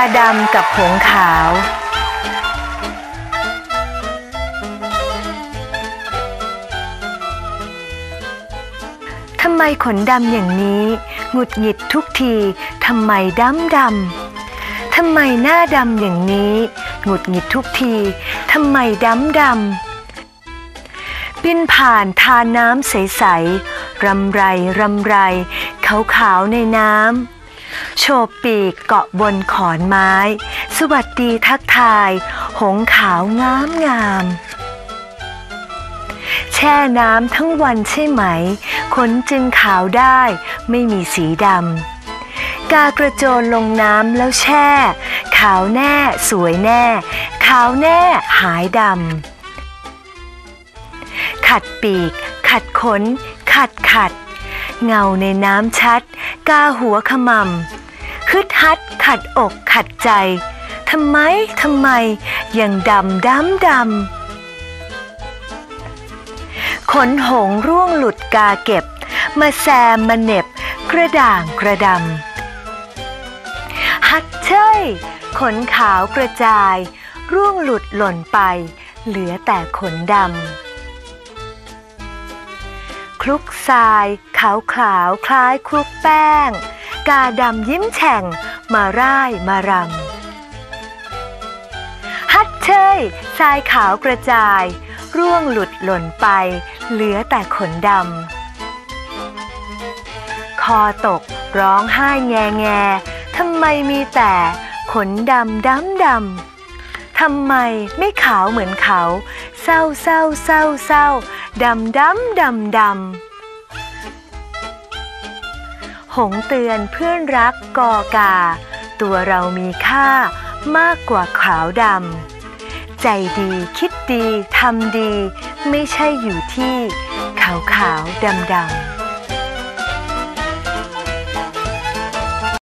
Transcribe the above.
าดำกับหงขาว ทำไมขนดำอย่างนี้ หงุดหงิดทุกที ทำไมดำดำ ทำไมหน้าดำอย่างนี้ หงุดหงิดทุกที ทำไมดำดำ บินผ่านทาน้ำใส ๆ รำไรรำไร ขาว ๆ ในน้ำ โฉบปีกเกาะบนขอนไม้ สวัสดีทักทาย หงขาวงามงาม แช่น้ำทั้งวันใช่ไหม ขนจึงขาวได้ไม่มีสีดำ กากระโจนลงน้ำแล้วแช่ ขาวแน่สวยแน่ ขาวแน่หายดำ ขัดปีก ขัดขน ขัดขัดเงาในน้ำชัด กาหัวขมำ ฮึดฮัดขัดอกขัดใจทำไมทำไมยังดำดำดำขนหงร่วงหลุดกาเก็บ มาแซมมาเน็บ กระด่างกระดำฮัดเชยขนขาวกระจาย ร่วงหลุดหล่นไป เหลือแต่ขนดำคลุกทรายขาวขาวคล้ายคลุกแป้ง กาดำยิ้มแฉ่ง มาร่ายมารำ ฮัดเชยทรายขาวกระจาย ร่วงหลุดหล่นไป เหลือแต่ขนดำ คอตกร้องไห้แงแงทำไมมีแต่ขนดำดำดำทำไมไม่ขาวเหมือนเขา เศร้าเศร้าเศร้าเศร้าดำดำดำดำ หงเตือนเพื่อนรักกอกา ตัวเรามีค่ามากกว่าขาวดำ ใจดีคิดดีทำดี ไม่ใช่อยู่ที่ขาวขาวดำดำ